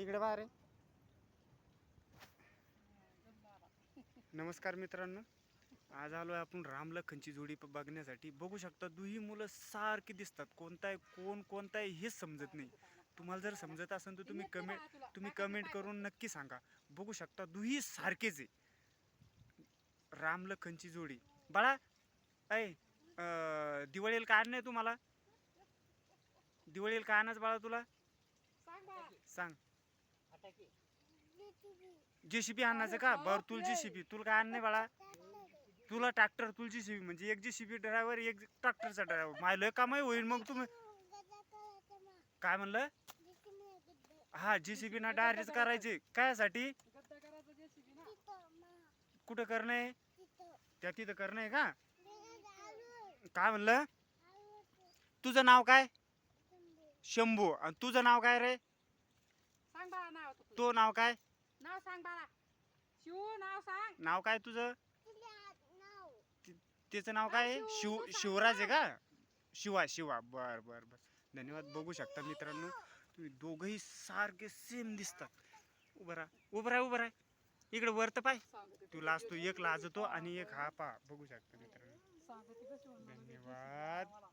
इकडे बाहेर आहे. नमस्कार मित्रांनो. आज आलो आहे आपण रामलखनची जोडी बघण्यासाठी. बघू शकता दुही मुलं सारखी दिसतात. कोणता आहे कोण कोणता आहे हेच समजत नाही. तुम्हाला जर समजत असेल तर तुम्ही कमेंट तुम्ही कमेंट करून नक्की सांगा. बघू शकता दुही सारखेच आहे. रामलखनची जोडी. बाळा ऐ दिवाळीला काय नाही तुम्हाला? दिवाळीला काय आणायचं बाळा तुला? सांग. जेसीबी आणायचं का? बरं तुला जेसीबी तुला काय आण नाही बाळा? तुला ट्रॅक्टर तुला जेसीबी म्हणजे एक जेसीबी ड्रायव्हर एक ट्रॅक्टरचा ड्रायव्हर मायलं कामही होईल मग तुम्ही काय म्हणलं? हा जेसीबी ना डायरेक्ट करायचे. कायसाठी कुठं करणं आहे? त्या तिथं करणं आहे का? काय म्हणलं? तुझं नाव काय? शंभू. आणि तुझं नाव काय रे? सांग बाळा नाव तू तो नाव काय? नाव सांग बाळा. शिव नाव सांग. नाव काय तुझं? त्याचं नाव काय? आहे? शिव शिवराज आहे का? शिवा शिवा. बर बर बर. धन्यवाद. बघू शकता मित्रांनो. तुम्ही दोघंही सारखे सेम दिसतात. उभं राहा. उभं राहा उभं राहा. इकडे वर तर पाय. तू लाजतो एक लाजतो आणि एक हा पा बघू शकता मित्रांनो. धन्यवाद.